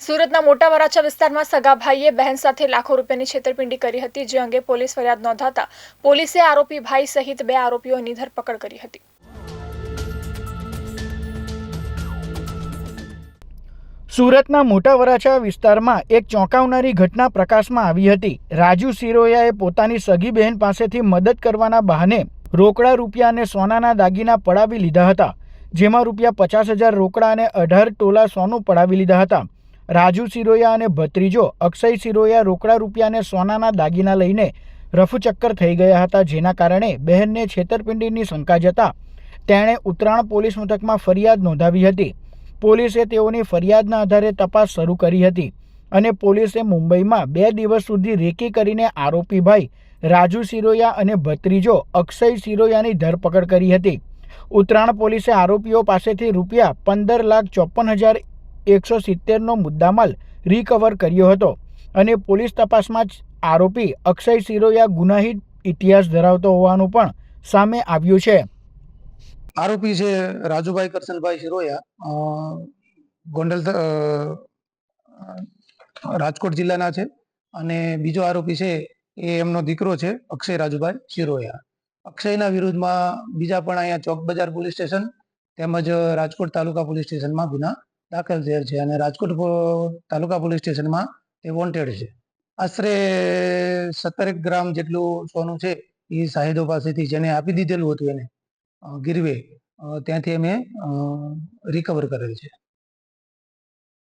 સુરતના મોટા વરાછા વિસ્તારમાં સગા ભાઈએ બહેન સાથે લાખો રૂપિયાની છેતરપિંડી કરી હતી, જે અંગે પોલીસ ફરિયાદ નોંધાતા પોલીસે આરોપી ભાઈ સહિત બે આરોપીઓની ધરપકડ કરી હતી. સુરતના મોટા વરાછા વિસ્તારમાં એક ચોંકાવનારી ઘટના પ્રકાશમાં આવી હતી. રાજુ સિરોયાએ પોતાની સગી બહેન પાસેથી મદદ કરવાના બહાને રોકડા રૂપિયા અને સોનાના દાગીના પડાવી લીધા હતા, જેમાં રૂપિયા પચાસ હજાર રોકડા અને અઢાર ટોલા સોનું પડાવી લીધા હતા. રાજુ સિરોયા અને ભત્રીજો અક્ષય સિરોયા રોકડા રૂપિયાને સોનાના દાગીના લઈને રફુચક્કર થઈ ગયા હતા, જેના કારણે બહેનને છેતરપિંડીની શંકા જતા તેણે ઉત્તરાણ પોલીસ મથકમાં ફરિયાદ નોંધાવી હતી. પોલીસે તેઓની ફરિયાદના આધારે તપાસ શરૂ કરી હતી અને પોલીસે મુંબઈમાં બે દિવસ સુધી રેકી કરીને આરોપી ભાઈ રાજુ સિરોયા અને ભત્રીજો અક્ષય સિરોયાની ધરપકડ કરી હતી. ઉત્તરાણ પોલીસે આરોપીઓ પાસેથી રૂપિયા પંદર લાખ ચોપન હજાર એકસો સિત્તેરનો મુદ્દામાલ રિકવર કર્યો હતો અને પોલીસ તપાસમાં જ આરોપી અક્ષય સિરોયા ગુનાહિત ઇતિહાસ ધરાવતો હોવાનું પણ સામે આવ્યું છે. આરોપી છે રાજુભાઈ કરશનભાઈ શિરોયા ગોંડલ રાજકોટ જિલ્લાના છે અને બીજો આરોપી છે એ એમનો દીકરો છે અક્ષય રાજુભાઈ શિરોયા અક્ષયના વિરુદ્ધમાં બીજા પણ અહીંયા ચોક બજાર પોલીસ સ્ટેશન તેમજ રાજકોટ તાલુકા પોલીસ સ્ટેશનમાં ગુના દાખલ થયેલ છે અને રાજકોટ તાલુકા પોલીસ સ્ટેશનમાં તે વોન્ટેડ છે. આશરે સત્તરેક ગ્રામ જેટલું સોનું છે એ સાહિદો પાસેથી જેને આપી દીધેલું હતું એને ગીરવે ત્યાંથી અમે રિકવર કરેલ છે.